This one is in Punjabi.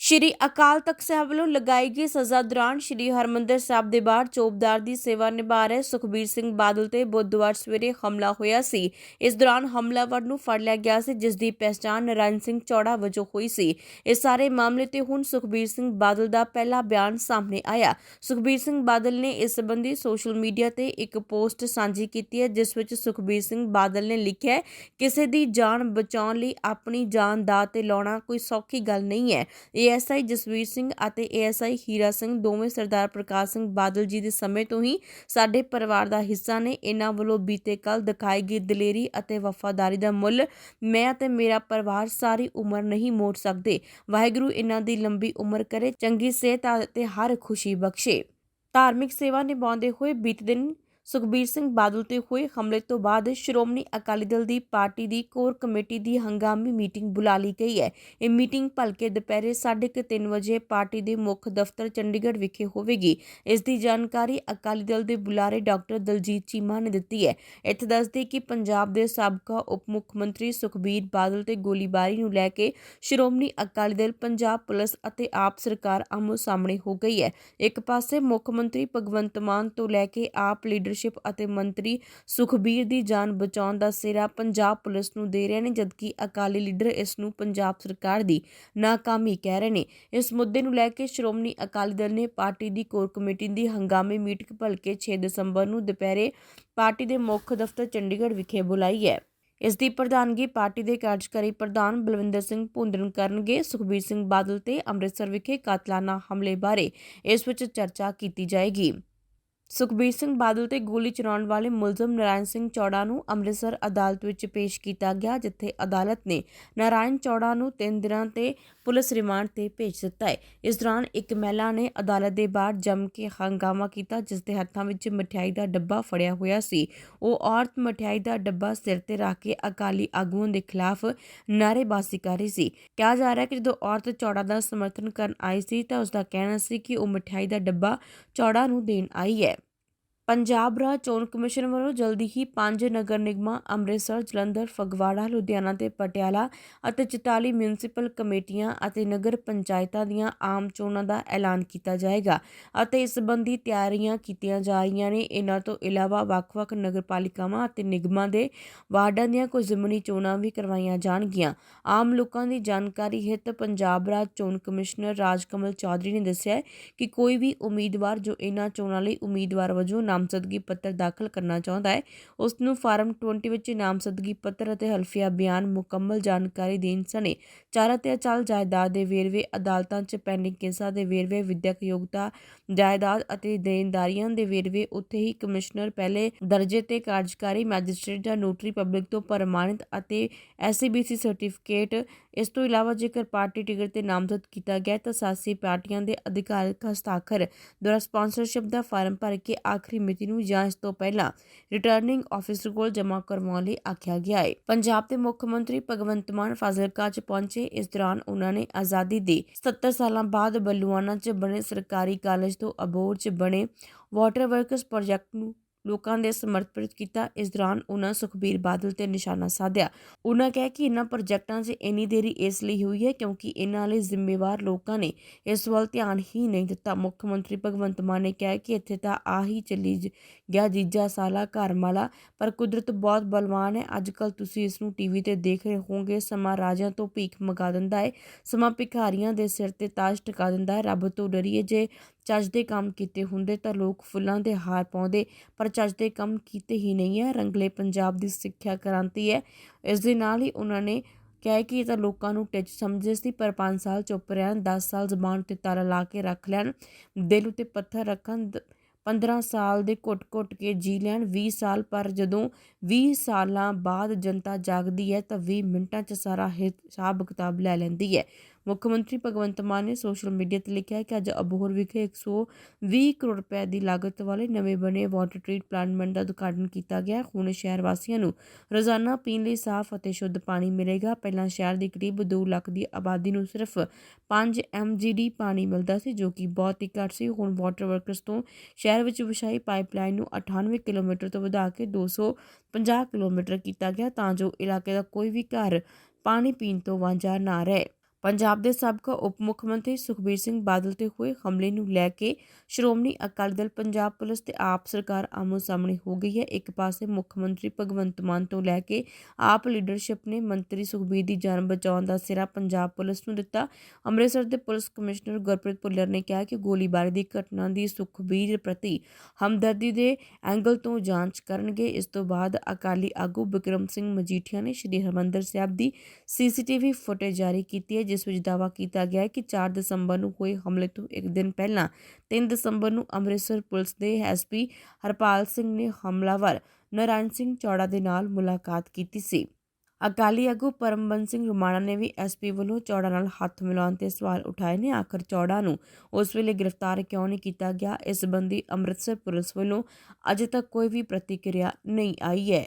ਸ਼੍ਰੀ ਅਕਾਲ ਤਖਤ ਸਾਹਿਬ ਵੱਲੋਂ ਲਗਾਈ ਗਈ ਸਜ਼ਾ ਦੌਰਾਨ ਸ਼੍ਰੀ ਹਰਮੰਦਰ ਸਾਹਿਬ ਦੇ ਬਾਹਰ ਚੌਬਦਾਰ ਦੀ ਸੇਵਾ ਨਿਭਾ ਰਹੇ ਸੁਖਬੀਰ ਸਿੰਘ ਬਾਦਲ ਤੇ ਬੁੱਧਵਾਰ ਸਵੇਰੇ ਹਮਲਾ ਹੋਇਆ ਸੀ। ਇਸ ਦੌਰਾਨ ਹਮਲਾਵਰ ਨੂੰ ਫੜ ਲਿਆ ਗਿਆ ਸੀ, ਜਿਸ ਦੀ ਪਛਾਣ ਨਰਾਇਣ ਸਿੰਘ ਚੌੜਾ ਵਜੋਂ ਹੋਈ ਸੀ। ਇਸ ਸਾਰੇ ਮਾਮਲੇ ਤੇ ਹੁਣ ਸੁਖਬੀਰ ਸਿੰਘ ਬਾਦਲ ਦਾ ਪਹਿਲਾ ਬਿਆਨ ਸਾਹਮਣੇ ਆਇਆ। ਸੁਖਬੀਰ ਸਿੰਘ ਬਾਦਲ ਨੇ ਇਸ ਸੰਬੰਧੀ ਸੋਸ਼ਲ ਮੀਡੀਆ ਤੇ ਇੱਕ ਪੋਸਟ ਸਾਂਝੀ ਕੀਤੀ ਹੈ, ਜਿਸ ਵਿੱਚ ਸੁਖਬੀਰ ਸਿੰਘ ਬਾਦਲ ਨੇ ਲਿਖਿਆ ਹੈ, ਕਿਸੇ ਦੀ ਜਾਨ ਬਚਾਉਣ ਲਈ ਆਪਣੀ ਜਾਨ ਦਾ ਤੇ ਲਾਉਣਾ ਕੋਈ ਸੌਖੀ ਗੱਲ ਨਹੀਂ ਹੈ। ਏਐਸਆਈ ਜਸਵੀਰ ਸਿੰਘ ਅਤੇ ਏਐਸਆਈ ਹੀਰਾ ਸਿੰਘ, ਦੋਵੇਂ ਸਰਦਾਰ ਪ੍ਰਕਾਸ਼ ਸਿੰਘ ਬਾਦਲ ਜੀ ਦੇ ਸਮੇਂ ਤੋਂ ਹੀ ਸਾਡੇ ਪਰਿਵਾਰ ਦਾ ਹਿੱਸਾ ਨੇ। ਇਹਨਾਂ ਵੱਲੋਂ ਬੀਤੇ ਕੱਲ ਦਿਖਾਈ ਗਈ ਦਲੇਰੀ ਅਤੇ ਵਫਾਦਾਰੀ ਦਾ ਮੁੱਲ ਮੈਂ ਅਤੇ ਮੇਰਾ ਪਰਿਵਾਰ ਸਾਰੀ ਉਮਰ ਨਹੀਂ ਮੋੜ ਸਕਦੇ। ਵਾਹਿਗੁਰੂ ਇਹਨਾਂ ਦੀ ਲੰਬੀ ਉਮਰ ਕਰੇ, ਚੰਗੀ ਸਿਹਤ ਅਤੇ ਹਰ ਖੁਸ਼ੀ ਬਖਸ਼ੇ। ਧਾਰਮਿਕ ਸੇਵਾ ਨਿਭਾਉਂਦੇ ਹੋਏ ਬੀਤੇ ਦਿਨ ਸੁਖਬੀਰ ਸਿੰਘ ਬਾਦਲ ਤੇ ਹੋਏ ਹਮਲੇ ਤੋਂ ਬਾਅਦ ਸ਼੍ਰੋਮਣੀ ਅਕਾਲੀ ਦਲ ਦੀ ਪਾਰਟੀ ਦੀ ਕੋਰ ਕਮੇਟੀ ਦੀ ਹੰਗਾਮੀ ਮੀਟਿੰਗ ਬੁਲਾ ਲਈ ਗਈ ਹੈ। ਇਹ ਮੀਟਿੰਗ ਭਲਕੇ ਦੁਪਹਿਰੇ 3:30 ਵਜੇ ਪਾਰਟੀ ਦੇ ਮੁੱਖ ਦਫ਼ਤਰ ਚੰਡੀਗੜ੍ਹ ਵਿਖੇ ਹੋਵੇਗੀ। ਇਸ ਦੀ ਜਾਣਕਾਰੀ ਅਕਾਲੀ ਦਲ ਦੇ ਬੁਲਾਰੇ ਡਾਕਟਰ ਦਲਜੀਤ ਚੀਮਾ ਨੇ ਦਿੱਤੀ ਹੈ। ਇੱਥੇ ਦੱਸਦੇ ਕਿ ਪੰਜਾਬ ਦੇ ਸਾਬਕਾ ਉਪ ਮੁੱਖ ਮੰਤਰੀ ਸੁਖਬੀਰ ਬਾਦਲ ਤੇ ਗੋਲੀਬਾਰੀ ਨੂੰ ਲੈ ਕੇ ਸ਼੍ਰੋਮਣੀ ਅਕਾਲੀ ਦਲ, ਪੰਜਾਬ ਪੁਲਿਸ ਅਤੇ ਆਪ ਸਰਕਾਰ ਆਮੋ ਸਾਹਮਣੇ ਹੋ ਗਈ ਹੈ। ਇੱਕ ਪਾਸੇ ਮੁੱਖ ਮੰਤਰੀ ਭਗਵੰਤ ਮਾਨ ਤੋਂ ਲੈ ਕੇ ਆਪ ਲੀਡਰ ਲੀਡਰਸ਼ਿਪ ਅਤੇ ਮੰਤਰੀ ਸੁਖਬੀਰ ਦੀ ਜਾਨ ਬਚਾਉਣ ਦਾ ਸਿਰਾ ਪੰਜਾਬ ਪੁਲਿਸ ਨੂੰ ਦੇ ਰਹੇ ਨੇ, ਜਦਕਿ ਅਕਾਲੀ ਲੀਡਰ ਇਸ ਨੂੰ ਪੰਜਾਬ ਸਰਕਾਰ ਦੀ ਨਾਕਾਮੀ ਕਹਿ ਰਹੇ ਨੇ। ਇਸ ਮੁੱਦੇ ਨੂੰ ਲੈ ਕੇ ਸ਼੍ਰੋਮਣੀ ਅਕਾਲੀ ਦਲ ਨੇ ਪਾਰਟੀ ਦੀ ਕੋਰ ਕਮੇਟੀ ਦੀ ਹੰਗਾਮੀ ਮੀਟਿੰਗ ਭਲਕੇ 6 ਦਸੰਬਰ ਨੂੰ ਦੁਪਹਿਰੇ ਪਾਰਟੀ ਦੇ ਮੁੱਖ ਦਫ਼ਤਰ ਚੰਡੀਗੜ੍ਹ ਵਿਖੇ ਬੁਲਾਈ ਹੈ। ਇਸ ਦੀ ਪ੍ਰਧਾਨਗੀ ਪਾਰਟੀ ਦੇ ਕਾਰਜਕਾਰੀ ਪ੍ਰਧਾਨ ਬਲਵਿੰਦਰ ਸਿੰਘ ਭੁੰਦਰਨ ਕਰਨਗੇ। ਸੁਖਬੀਰ ਸਿੰਘ ਬਾਦਲ ਤੇ ਅੰਮ੍ਰਿਤਸਰ ਵਿਖੇ ਕਾਤਲਾਨਾ ਹਮਲੇ ਬਾਰੇ ਇਸ ਵਿੱਚ ਚਰਚਾ ਕੀਤੀ ਜਾਏਗੀ। ਸੁਖਬੀਰ ਸਿੰਘ ਬਾਦਲ ਤੇ ਗੋਲੀ ਚਲਾਉਣ ਵਾਲੇ ਮੁਲਜ਼ਮ ਨਰਾਇਣ ਸਿੰਘ ਚੌੜਾ ਨੂੰ ਅੰਮ੍ਰਿਤਸਰ ਅਦਾਲਤ ਵਿੱਚ ਪੇਸ਼ ਕੀਤਾ ਗਿਆ, ਜਿੱਥੇ ਅਦਾਲਤ ਨੇ ਨਰਾਇਣ ਚੌੜਾ ਨੂੰ 3 ਦਿਨਾਂ ਤੇ ਪੁਲਿਸ ਰਿਮਾਂਡ ਤੇ ਭੇਜ ਦਿੱਤਾ ਹੈ। ਇਸ ਦੌਰਾਨ ਇੱਕ ਮਹਿਲਾ ਨੇ ਅਦਾਲਤ ਦੇ ਬਾਹਰ ਜੰਮ ਕੇ ਹੰਗਾਮਾ ਕੀਤਾ, ਜਿਸ ਦੇ ਹੱਥਾਂ ਵਿੱਚ ਮਠਿਆਈ ਦਾ ਡੱਬਾ ਫੜਿਆ ਹੋਇਆ ਸੀ। ਉਹ ਔਰਤ ਮਠਿਆਈ ਦਾ ਡੱਬਾ ਸਿਰ ਤੇ ਰੱਖ ਕੇ ਅਕਾਲੀ ਆਗੂਆਂ ਦੇ ਖਿਲਾਫ ਨਾਅਰੇਬਾਜ਼ੀ ਕਰ ਰਹੀ ਸੀ। ਕਿਹਾ ਜਾ ਰਿਹਾ ਹੈ ਕਿ ਜਦੋਂ ਔਰਤ ਚੌੜਾ ਦਾ ਸਮਰਥਨ ਕਰਨ ਆਈ ਸੀ, ਤਾਂ ਉਸ ਦਾ ਕਹਿਣਾ ਸੀ ਕਿ ਉਹ ਮਠਿਆਈ ਦਾ ਡੱਬਾ ਚੌੜਾ ਨੂੰ ਦੇਣ ਆਈ ਹੈ। ਪੰਜਾਬ ਰਾਜ ਚੋਣ ਕਮਿਸ਼ਨ ਵੱਲੋਂ ਜਲਦੀ ਹੀ ਪੰਜ ਨਗਰ ਨਿਗਮਾਂ ਅੰਮ੍ਰਿਤਸਰ, ਜਲੰਧਰ, ਫਗਵਾੜਾ, ਲੁਧਿਆਣਾ ਤੇ ਪਟਿਆਲਾ ਅਤੇ 44 ਮਿਊਨਿਸਪਲ ਕਮੇਟੀਆਂ ਅਤੇ ਨਗਰ ਪੰਚਾਇਤਾਂ ਦੀਆਂ ਆਮ ਚੋਣਾਂ ਦਾ ਐਲਾਨ ਕੀਤਾ ਜਾਏਗਾ ਅਤੇ ਇਸ ਸੰਬੰਧੀ ਤਿਆਰੀਆਂ ਕੀਤੀਆਂ ਜਾ ਰਹੀਆਂ ਨੇ। ਇਹਨਾਂ ਤੋਂ ਇਲਾਵਾ ਵੱਖ-ਵੱਖ ਨਗਰਪਾਲਿਕਾਵਾਂ ਅਤੇ ਨਿਗਮਾਂ ਦੇ ਵਾਰਡਾਂ ਦੀਆਂ ਕੁਝ ਜ਼ਮੀਨੀ ਚੋਣਾਂ ਵੀ ਕਰਵਾਈਆਂ ਜਾਣਗੀਆਂ। ਆਮ ਲੋਕਾਂ ਦੀ ਜਾਣਕਾਰੀ ਹਿੱਤ ਪੰਜਾਬ ਰਾਜ ਚੋਣ ਕਮਿਸ਼ਨਰ ਰਾਜਕਮਲ ਚੌਧਰੀ ਨੇ ਦੱਸਿਆ ਕਿ ਕੋਈ ਵੀ ਉਮੀਦਵਾਰ ਜੋ ਇਹਨਾਂ ਚੋਣਾਂ ਲਈ ਉਮੀਦਵਾਰ ਵਜੋਂ ਨਾਮਜ਼ਦਗੀ ਪੱਤਰ ਦਾਖਲ ਕਰਨਾ ਚਾਹੁੰਦਾ ਹੈ। ਉਸ ਨੂੰ ਫਾਰਮ 20 ਵਿੱਚ ਨਾਮਜ਼ਦਗੀ ਪੱਤਰ ਅਤੇ ਹਲਫੀਆ ਬਿਆਨ ਮੁਕੰਮਲ ਜਾਣਕਾਰੀ ਦੇਣ ਸਣੇ ਚਾਰ ਅਤੇ ਅਚਲ ਜਾਇਦਾਦ ਦੇ ਵੇਰਵੇ, ਅਦਾਲਤਾਂ 'ਚ ਪੈਂਡਿੰਗ ਕੇਸਾਂ ਦੇ ਵੇਰਵੇ, ਵਿਦਿਅਕ ਯੋਗਤਾ, ਜਾਇਦਾਦ ਅਤੇ ਦੇਣਦਾਰੀਆਂ ਦੇ ਵੇਰਵੇ, ਉੱਥੇ ਹੀ ਕਮਿਸ਼ਨਰ ਪਹਿਲੇ ਦਰਜੇ ਤੇ ਕਾਰਜਕਾਰੀ ਮੈਜਿਸਟ੍ਰੇਟ ਜਾਂ ਨੋਟਰੀ ਪਬਲਿਕ ਤੋਂ ਪ੍ਰਮਾਣਿਤ ਅਤੇ ਐਸਸੀਬੀਸੀ ਸਰਟੀਫਿਕੇਟ ਇਸ ਤੋਂ ਇਲਾਵਾ ਜੇਕਰ ਪਾਰਟੀ ਟਿਕਟ ਤੇ ਨਾਮਜ਼ਦ ਕੀਤਾ ਗਿਆ ਤਾਂ ਸਾਸੀ ਪਾਰਟੀਆਂ ਦੇ ਅਧਿਕਾਰਕ ਹਸਤਾਖਰ ਦੁਆਰਾ ਸਪਾਂਸਰਸ਼ਿਪ ਦਾ ਫਾਰਮ ਭਰ ਕੇ ਆਖਰੀ ਮਿਤੀ ਨੂੰ ਜਾਂ ਇਸ ਤੋਂ ਪਹਿਲਾਂ ਰਿਟਰਨਿੰਗ ਆਫੀਸਰ ਕੋਲ ਜਮ੍ਹਾਂ ਕਰਵਾਉਣ ਲਈ ਆਖਿਆ ਗਿਆ ਹੈ। ਪੰਜਾਬ ਦੇ ਮੁੱਖ ਮੰਤਰੀ ਭਗਵੰਤ ਮਾਨ ਫਾਜ਼ਿਲਕਾ 'ਚ ਪਹੁੰਚੇ। ਇਸ ਦੌਰਾਨ ਉਹਨਾਂ ਨੇ ਆਜ਼ਾਦੀ ਦੇ 77 ਸਾਲਾਂ ਬਾਅਦ ਬੱਲੂਆਣਾ 'ਚ ਬਣੇ ਸਰਕਾਰੀ ਕਾਲਜ ਤੋਂ ਅਬੋਰ 'ਚ ਬਣੇ ਵਾਟਰ ਵਰਕਸ ਪ੍ਰੋਜੈਕਟ ਨੂੰ ਲੋਕਾਂ ਦੇ ਸਮਰਪਿਤ ਕੀਤਾ। ਇਸ ਦੌਰਾਨ ਉਹਨਾਂ ਸੁਖਬੀਰ ਬਾਦਲ ਤੇ ਨਿਸ਼ਾਨਾ ਸਾਧਿਆ। ਉਹਨਾਂ ਕਹਿ ਕਿ ਇਹਨਾਂ ਪ੍ਰੋਜੈਕਟਾਂ 'ਚ ਇੰਨੀ ਦੇਰੀ ਇਸ ਲਈ ਹੋਈ ਹੈ ਕਿਉਂਕਿ ਇਹਨਾਂ ਲਈ ਜ਼ਿੰਮੇਵਾਰ ਲੋਕਾਂ ਨੇ ਇਸ ਵੱਲ ਧਿਆਨ ਹੀ ਨਹੀਂ ਦਿੱਤਾ। ਮੁੱਖ ਮੰਤਰੀ ਭਗਵੰਤ ਮਾਨ ਨੇ ਕਿਹਾ ਕਿ ਇੱਥੇ ਤਾਂ ਆ ਹੀ ਚੱਲੀ ਗਿਆ ਜੀਜਾ ਸਾਲਾ ਘਰ ਮਾਲਾ ਪਰ ਕੁਦਰਤ ਬਹੁਤ ਬਲਵਾਨ ਹੈ। ਅੱਜ ਕੱਲ ਤੁਸੀਂ ਇਸ ਨੂੰ ਟੀਵੀ ਤੇ ਦੇਖ ਰਹੇ ਹੋਵੋਗੇ। ਸਮਾਂ ਰਾਜਿਆਂ ਤੋਂ ਭੀਖ ਮੰਗਾ ਦਿੰਦਾ ਹੈ। ਸਮਾਂ ਭਿਖਾਰੀਆਂ ਦੇ ਸਿਰ ਤੇ ਤਾਜ ਟਿਕਾ ਦਿੰਦਾ ਹੈ। ਰੱਬ ਤੋਂ ਡਰੀਏ ਜੇ ਚੱਜ ਦੇ ਕੰਮ ਕੀਤੇ ਹੁੰਦੇ ਤਾਂ ਲੋਕ ਫੁੱਲਾਂ ਦੇ ਹਾਰ ਪਾਉਂਦੇ, ਪਰ ਚੱਜ ਦੇ ਕੰਮ ਕੀਤੇ ਹੀ ਨਹੀਂ ਹੈ। ਰੰਗਲੇ ਪੰਜਾਬ ਦੀ ਸਿੱਖਿਆ ਕ੍ਰਾਂਤੀ ਹੈ। ਇਸ ਦੇ ਨਾਲ ਹੀ ਉਹਨਾਂ ਨੇ ਕਿਹਾ ਕਿ ਇਹ ਤਾਂ ਲੋਕਾਂ ਨੂੰ ਟਿੱਚ ਸਮਝੇ ਸੀ, ਪਰ 5 ਸਾਲ ਚੁੱਪ ਰਹਿਣ 10 ਸਾਲ ਜ਼ਬਾਨ ਤੇ ਤਾਲਾ ਲਾ ਕੇ ਰੱਖ ਲੈਣ, ਦਿਲ ਉਤੇ ਪੱਥਰ ਰੱਖਣ 15 ਸਾਲ ਦੇ ਘੁੱਟ-ਘੁੱਟ ਕੇ ਜੀ ਲੈਣ 20 ਸਾਲ, ਪਰ ਜਦੋਂ 20 ਸਾਲਾਂ ਬਾਅਦ ਜਨਤਾ ਜਾਗਦੀ ਹੈ ਤਾਂ 20 ਮਿੰਟਾਂ 'ਚ ਸਾਰਾ ਹਿਸਾਬ ਕਿਤਾਬ ਲੈ ਲੈਂਦੀ ਹੈ। ਮੁੱਖ ਮੰਤਰੀ ਭਗਵੰਤ ਮਾਨ ਨੇ ਸੋਸ਼ਲ ਮੀਡੀਆ ਤੇ ਲਿਖਿਆ ਕਿ ਅੱਜ ਅਬੋਹਰ ਵਿਖੇ 120 ਕਰੋੜ ਰੁਪਏ ਦੀ ਲਾਗਤ ਵਾਲੇ ਨਵੇਂ ਬਣੇ ਵਾਟਰ ਟ੍ਰੀਟ ਪਲਾਂਟ ਦਾ ਉਦਘਾਟਨ ਕੀਤਾ ਗਿਆ ਹੁਣ ਸ਼ਹਿਰ ਵਾਸੀਆਂ ਨੂੰ ਰੋਜ਼ਾਨਾ ਪੀਣ ਲਈ ਸਾਫ਼ ਅਤੇ ਸ਼ੁੱਧ ਪਾਣੀ ਮਿਲੇਗਾ। ਪਹਿਲਾਂ ਸ਼ਹਿਰ ਦੇ ਕਰੀਬ 2 ਲੱਖ ਦੀ ਆਬਾਦੀ ਨੂੰ ਸਿਰਫ 5 ਐਮਜੀਡੀ ਪਾਣੀ ਮਿਲਦਾ ਸੀ, ਜੋ ਕਿ ਬਹੁਤ ਹੀ ਘੱਟ ਸੀ। ਹੁਣ ਵਾਟਰ ਵਰਕਰਸ ਤੋਂ ਸ਼ਹਿਰ ਵਿੱਚ ਵਿਛਾਈ ਪਾਈਪਲਾਈਨ ਨੂੰ 98 ਕਿਲੋਮੀਟਰ ਤੋਂ ਵਧਾ ਕੇ 250 ਕਿਲੋਮੀਟਰ ਕੀਤਾ ਗਿਆ ਤਾਂ ਜੋ ਇਲਾਕੇ ਦਾ ਕੋਈ ਵੀ ਘਰ ਪਾਣੀ ਪੀਣ ਤੋਂ ਵਾਂਝਾ ਨਾ ਰਹੇ। ਪੰਜਾਬ ਦੇ ਸਾਬਕਾ ਉਪ ਮੁੱਖ ਮੰਤਰੀ ਸੁਖਬੀਰ ਸਿੰਘ ਬਾਦਲ ਤੇ ਹੋਏ ਹਮਲੇ ਨੂੰ ਲੈ ਕੇ ਸ਼੍ਰੋਮਣੀ ਅਕਾਲੀ ਦਲ ਪੰਜਾਬ ਪੁਲਿਸ ਤੇ ਆਪ ਸਰਕਾਰ ਆਮੋ ਸਾਹਮਣੇ ਹੋ ਗਈ ਹੈ। ਇੱਕ ਪਾਸੇ ਮੁੱਖ ਮੰਤਰੀ ਭਗਵੰਤ ਮਾਨ ਤੋਂ ਲੈ ਕੇ ਆਪ ਲੀਡਰਸ਼ਿਪ ਨੇ ਮੰਤਰੀ ਸੁਖਬੀਰ ਦੀ ਜਾਨ ਬਚਾਉਣ ਦਾ ਸਿਰਾ ਪੰਜਾਬ ਪੁਲਿਸ ਨੂੰ ਦਿੱਤਾ। ਅੰਮ੍ਰਿਤਸਰ ਦੇ ਪੁਲਿਸ ਕਮਿਸ਼ਨਰ ਗੁਰਪ੍ਰੀਤ ਭੁੱਲਰ ਨੇ ਕਿਹਾ ਕਿ ਗੋਲੀਬਾਰੀ ਦੀ ਘਟਨਾ ਦੀ ਸੁਖਬੀਰ ਪ੍ਰਤੀ ਹਮਦਰਦੀ ਦੇ ਐਂਗਲ ਤੋਂ ਜਾਂਚ ਕਰਨਗੇ। ਇਸ ਤੋਂ ਬਾਅਦ ਅਕਾਲੀ ਆਗੂ ਬਿਕਰਮ ਸਿੰਘ ਮਜੀਠੀਆ ਨੇ ਸ਼੍ਰੀ ਹਰਮੰਦਰ ਸਾਹਿਬ ਦੀ ਸੀਸੀਟੀਵੀ ਫੁਟੇਜ ਜਾਰੀ ਕੀਤੀ ਹੈ ਜਿਸ ਵਿੱਚ ਦਾਅਵਾ ਕੀਤਾ ਗਿਆ ਹੈ ਕਿ 4 ਦਸੰਬਰ ਨੂੰ ਹੋਏ ਹਮਲੇ ਤੋਂ ਇੱਕ ਦਿਨ ਪਹਿਲਾਂ 3 ਦਸੰਬਰ ਨੂੰ ਅੰਮ੍ਰਿਤਸਰ ਪੁਲਿਸ ਦੇ ਐਸਪੀ ਹਰਪਾਲ ਸਿੰਘ ਨੇ ਹਮਲਾਵਰ ਨਾਰਾਇਣ ਸਿੰਘ ਚੌੜਾ ਦੇ ਨਾਲ ਮੁਲਾਕਾਤ ਕੀਤੀ ਸੀ। ਅਕਾਲੀ ਆਗੂ ਪਰਮਬੰਸ ਸਿੰਘ ਰੁਮਾਣਾ ਨੇ ਵੀ ਐਸਪੀ ਵੱਲੋਂ ਚੌੜਾ ਨਾਲ ਹੱਥ ਮਿਲਾਉਣ ਤੇ ਸਵਾਲ ਉਠਾਏ ਨੇ। ਆਖਰ ਚੌੜਾ ਨੂੰ ਉਸ ਵੇਲੇ ਗ੍ਰਿਫਤਾਰ ਕਿਉਂ ਨਹੀਂ ਕੀਤਾ ਗਿਆ? ਇਸ ਸੰਬੰਧੀ ਅੰਮ੍ਰਿਤਸਰ ਪੁਲਿਸ ਵੱਲੋਂ ਅਜੇ ਤੱਕ ਕੋਈ ਵੀ ਪ੍ਰਤੀਕਿਰਿਆ ਨਹੀਂ ਆਈ ਹੈ।